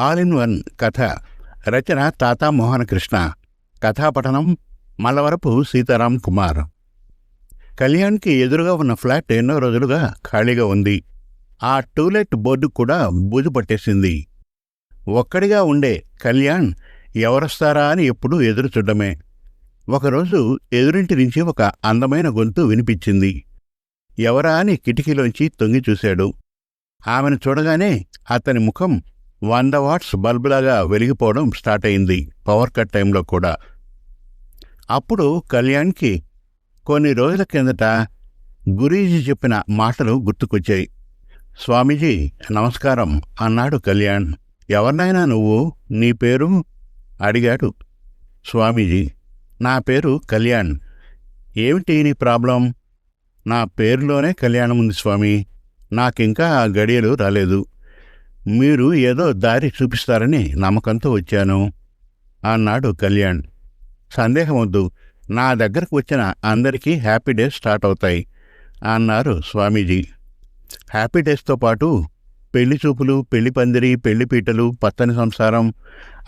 All in one కథ రచన తాతా మోహనకృష్ణ. కథాపఠనం మల్లవరపు సీతారాం కుమార్. కళ్యాణ్కి ఎదురుగా ఉన్న ఫ్లాట్ ఎన్నో రోజులుగా ఖాళీగా ఉంది. ఆ టూలెట్ బోర్డు కూడా బూజు పట్టేసింది. ఒక్కడిగా ఉండే కళ్యాణ్ ఎవరొస్తారా అని ఎప్పుడూ ఎదురు చూడమే ఒకరోజు ఎదురింటి నుంచి ఒక అందమైన గొంతు వినిపించింది. ఎవరా అని కిటికీలోంచి తొంగి చూశాడు. ఆమెను చూడగానే అతని ముఖం వంద వాట్స్ బల్బులాగా వెలిగిపోవడం స్టార్ట్ అయింది. పవర్ కట్ టైంలో కూడా. అప్పుడు కళ్యాణ్కి కొన్ని రోజుల కిందట గురీజీ చెప్పిన మాటలు గుర్తుకొచ్చాయి. స్వామీజీ నమస్కారం అన్నాడు కళ్యాణ్. ఎవరినైనా నువ్వు నీ పేరు అడిగాడు స్వామీజీ. నా పేరు కళ్యాణ్. ఏమిటి నీ ప్రాబ్లం? నా పేరులోనే కళ్యాణం ఉంది స్వామి. నాకింకా ఆ గడియలు రాలేదు. మీరు ఏదో దారి చూపిస్తారని నమ్మకంతో వచ్చాను. అన్నాడు కళ్యాణ్. సందేహం వద్దు. నా దగ్గరకు వచ్చిన అందరికీ హ్యాపీ డేస్ స్టార్ట్ అవుతాయి అన్నారు స్వామీజీ. హ్యాపీ డేస్తో పాటు పెళ్ళి చూపులు పెళ్ళి పందిరి పెళ్ళి పీటలు పత్తని సంసారం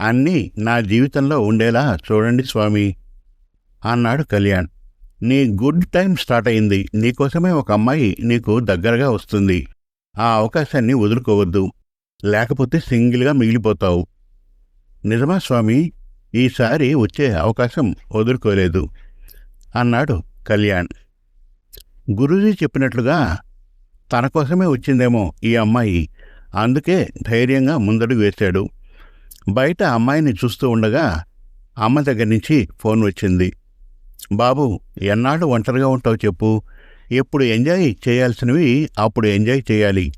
అన్నీ నా జీవితంలో ఉండేలా చూడండి స్వామి అన్నాడు కళ్యాణ్. నీ గుడ్ టైం స్టార్ట్ అయింది. నీకోసమే ఒక అమ్మాయి నీకు దగ్గరగా వస్తుంది. ఆ అవకాశాన్ని వదులుకోవద్దు. లేకపోతే సింగిల్గా మిగిలిపోతావు. నిజమా స్వామి? ఈసారి వచ్చే అవకాశం వదులుకోలేదు. అన్నాడు కళ్యాణ్. గురూజీ చెప్పినట్లుగా తన కోసమే వచ్చిందేమో ఈ అమ్మాయి. అందుకే ధైర్యంగా ముందడుగు వేశాడు. బయట అమ్మాయిని చూస్తూ ఉండగా అమ్మ దగ్గర నుంచి ఫోన్ వచ్చింది. బాబు ఎన్నాళ్ళు ఒంటరిగా ఉంటావు చెప్పు. ఎప్పుడు ఎంజాయ్ చేయాల్సినవి అప్పుడు ఎంజాయ్ చేయాలి.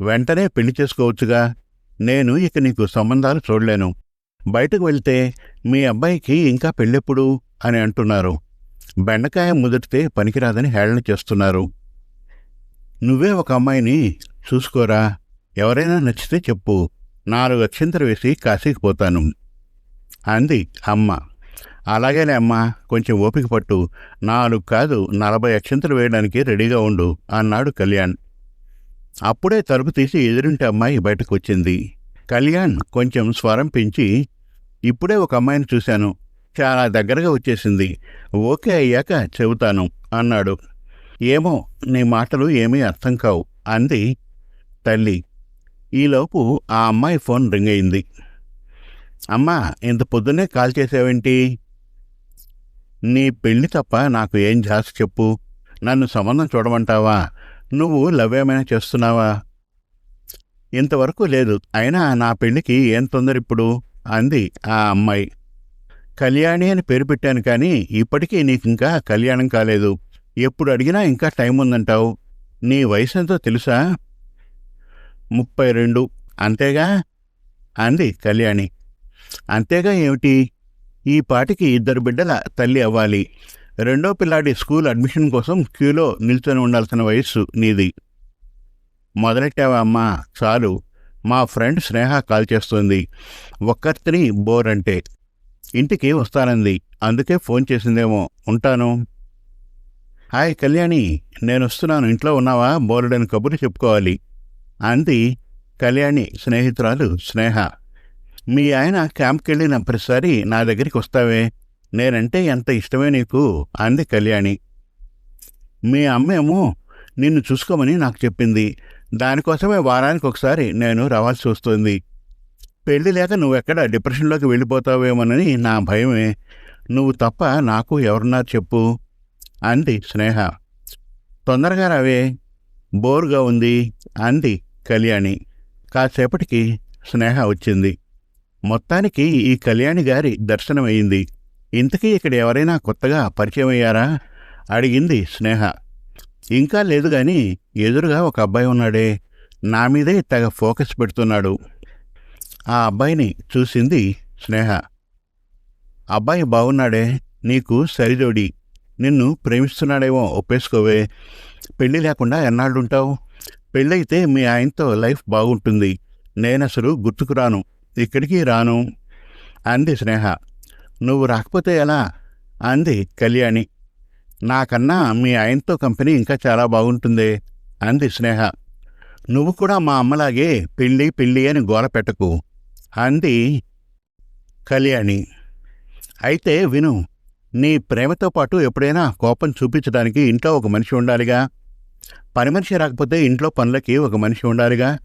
వెంటనే పెళ్ళి చేసుకోవచ్చుగా. నేను ఇక నీకు సంబంధాలు చూడలేను. బయటకు వెళ్తే మీ అబ్బాయికి ఇంకా పెళ్ళెప్పుడు? అని అంటున్నారు. బెండకాయ ముదిరితే పనికిరాదని హేళన చేస్తున్నారు. నువ్వే ఒక అమ్మాయిని చూసుకోరా? ఎవరైనా నచ్చితే చెప్పు. నాలుగు అక్షంతలు వేసి కాశీకి పోతాను. అంది అమ్మ. అలాగేలే అమ్మా కొంచెం ఓపిక పట్టు. నాలుగు కాదు నలభై అక్షంతలు వేయడానికి రెడీగా ఉండు అన్నాడు కళ్యాణ్. అప్పుడే తలుపు తీసి ఎదురింటి అమ్మాయి బయటకు వచ్చింది కళ్యాణ్ కొంచెం స్వరం పెంచి ఇప్పుడే ఒక అమ్మాయిని చూశాను. చాలా దగ్గరగా వచ్చేసింది. ఓకే అయ్యాక చెబుతాను అన్నాడు. ఏమో నీ మాటలు ఏమీ అర్థం కావు అంది తల్లి. ఈలోపు ఆ అమ్మాయి ఫోన్ రింగ్ అయింది. అమ్మా ఇంత పొద్దున్నే కాల్ చేసావేంటి? నీ పెళ్ళి తప్ప నాకు ఏం జాస్ చెప్పు. నన్ను సంబంధం చూడమంటావా? నువ్వు లవ్ ఏమైనా చేస్తున్నావా? ఇంతవరకు లేదు. అయినా నా పెళ్ళికి ఏం తొందర ఇప్పుడు? అంది ఆ అమ్మాయి. కళ్యాణి అని పేరు పెట్టాను కానీ ఇప్పటికీ నీకింకా కళ్యాణం కాలేదు. ఎప్పుడు అడిగినా ఇంకా టైం ఉందంటావు. నీ వయసు ఎంతో తెలుసా? ముప్పై రెండు. అంతేగా? అంది కళ్యాణి. అంతేగా ఏమిటి? ఈ పాటికి ఇద్దరు బిడ్డల తల్లి అవ్వాలి. రెండో పిల్లాడి స్కూల్ అడ్మిషన్ కోసం క్యూలో నిల్చొని ఉండాల్సిన వయస్సు నీది. మొదలెట్టావా అమ్మా? చాలు. మా ఫ్రెండ్ స్నేహ కాల్ చేస్తుంది. ఒక్కరిని బోర్ అంటే ఇంటికి వస్తానంది. అందుకే ఫోన్ చేసిందేమో. ఉంటాను. హాయ్ కళ్యాణి నేను వస్తున్నాను ఇంట్లో ఉన్నావా? బోరుడని కబుర్లు చెప్పుకోవాలి. అంది కళ్యాణి స్నేహితురాలు స్నేహ. మీ ఆయన క్యాంప్కి వెళ్ళిన ప్రతిసారి నా దగ్గరికి వస్తావే? నేనంటే ఎంత ఇష్టమే నీకు? అంది కళ్యాణి. మీ అమ్మేమో నిన్ను చూసుకోమని నాకు చెప్పింది. దానికోసమే వారానికి ఒకసారి నేను రావాల్సి వస్తుంది. పెళ్ళి లేక నువ్వెక్కడ డిప్రెషన్లోకి వెళ్ళిపోతావేమోనని నా భయమే. నువ్వు తప్ప నాకు ఎవరున్నారు చెప్పు అంది స్నేహ. తొందరగా రావే బోరుగా ఉంది అంది కళ్యాణి. కాసేపటికి స్నేహ వచ్చింది. మొత్తానికి ఈ కళ్యాణి గారి దర్శనమయ్యింది. ఇంతకీ ఇక్కడ ఎవరైనా కొత్తగా పరిచయం అయ్యారా? అడిగింది స్నేహ. ఇంకా లేదు గాని ఎదురుగా ఒక అబ్బాయి ఉన్నాడే. నా మీదే తెగ ఫోకస్ పెడుతున్నాడు. ఆ అబ్బాయిని చూసింది స్నేహ. అబ్బాయి బాగున్నాడే నీకు సరిజోడి. నిన్ను ప్రేమిస్తున్నాడేమో ఒప్పేసుకోవే. పెళ్ళి లేకుండా ఎన్నాళ్ళుంటావు? పెళ్ళైతే మీ ఆయనతో లైఫ్ బాగుంటుంది నేనసలు గుర్తుకురాను ఇక్కడికి రాను. అంది స్నేహ. నువ్వు రాకపోతే ఎలా? అంది కళ్యాణి. నాకన్నా మీ ఆయనతో కంపెనీ ఇంకా చాలా బాగుంటుందే అంది స్నేహ. నువ్వు కూడా మా అమ్మలాగే పెళ్ళి పెళ్ళి అని గోల పెట్టకు అంది కళ్యాణి. అయితే విను నీ ప్రేమతో పాటు ఎప్పుడైనా కోపం చూపించడానికి ఇంట్లో ఒక మనిషి ఉండాలిగా? పని మనిషి రాకపోతే ఇంట్లో పనులకి ఒక మనిషి ఉండాలిగా?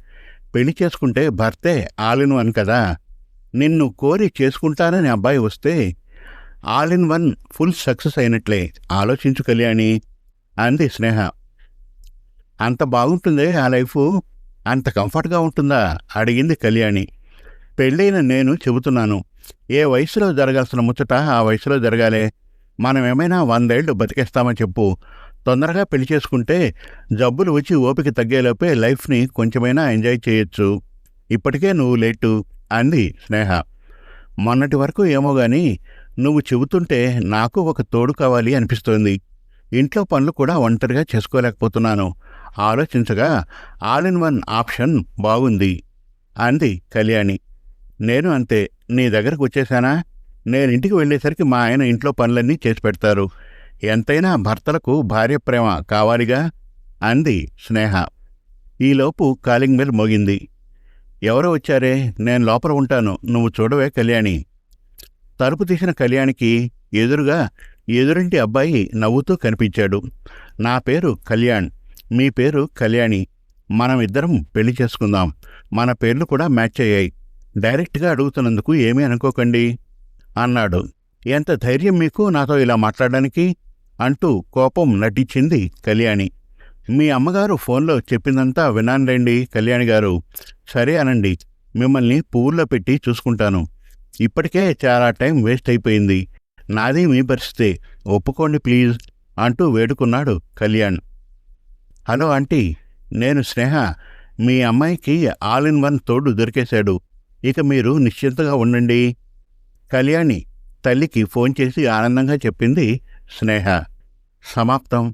పెళ్ళి చేసుకుంటే భర్తే ఆల్ అని కదా? నిన్ను కోరి చేసుకుంటానని అబ్బాయి వస్తే all in one full success అయినట్లే. ఆలోచించు కళ్యాణి అంది స్నేహ. అంత బాగుంటుందే ఆ లైఫ్? అంత కంఫర్ట్గా ఉంటుందా? అడిగింది కళ్యాణి. పెళ్ళైన నేను చెబుతున్నాను. ఏ వయసులో జరగాల్సిన ముచ్చట ఆ వయసులో జరగాలే. మనం ఏమైనా వందేళ్ళు బతికేస్తామని చెప్పు. తొందరగా పెళ్ళి చేసుకుంటే జబ్బులు వచ్చి ఓపిక తగ్గేలోపే లైఫ్ని కొంచెమైనా ఎంజాయ్ చేయొచ్చు. ఇప్పటికే నువ్వు లేటు. అంది స్నేహ. మొన్నటి వరకు ఏమో గాని నువ్వు చెబుతుంటే నాకు ఒక తోడు కావాలి అనిపిస్తోంది. ఇంట్లో పనులు కూడా ఒంటరిగా చేసుకోలేకపోతున్నాను. ఆలోచించగా ఆల్ ఇన్ వన్ ఆప్షన్ బాగుంది అంది కళ్యాణి. నేను అంతే. నీ దగ్గరకు వచ్చేసానా? నేను ఇంటికి వెళ్ళేసరికి మా ఆయన ఇంట్లో పనులన్నీ చేసి పెడతారు. ఎంతైనా భర్తలకు భార్య ప్రేమ కావాలిగా అంది స్నేహ. ఈలోపు కాలింగ్ బెల్ మోగింది. ఎవరో వచ్చారే నేను లోపల ఉంటాను నువ్వు చూడవే కళ్యాణి. తలుపు తీసిన కళ్యాణికి ఎదురుగా ఎదురింటి అబ్బాయి నవ్వుతూ కనిపించాడు. నా పేరు కళ్యాణ్ మీ పేరు కళ్యాణి. మనం ఇద్దరం పెళ్ళి చేసుకుందాం. మన పేర్లు కూడా మ్యాచ్ అయ్యాయి. డైరెక్ట్గా అడుగుతున్నందుకు ఏమీ అనుకోకండి అన్నాడు. ఎంత ధైర్యం మీకు నాతో ఇలా మాట్లాడడానికి? అంటూ కోపం నటించింది కళ్యాణి. మీ అమ్మగారు ఫోన్లో చెప్పిందంతా వినానులేండి కళ్యాణి గారు. సరే అనండి మిమ్మల్ని పువ్వుల్లో పెట్టి చూసుకుంటాను. ఇప్పటికే చాలా టైం వేస్ట్ అయిపోయింది. నాది మీ పరిస్థితే. ఒప్పుకోండి ప్లీజ్ అంటూ వేడుకున్నాడు కళ్యాణ్. హలో ఆంటీ నేను స్నేహ. మీ అమ్మాయికి ఆల్ ఇన్ వన్ తోడు దొరికేశాడు. ఇక మీరు నిశ్చింతగా ఉండండి. కళ్యాణి తల్లికి ఫోన్ చేసి ఆనందంగా చెప్పింది స్నేహ. సమాప్తం.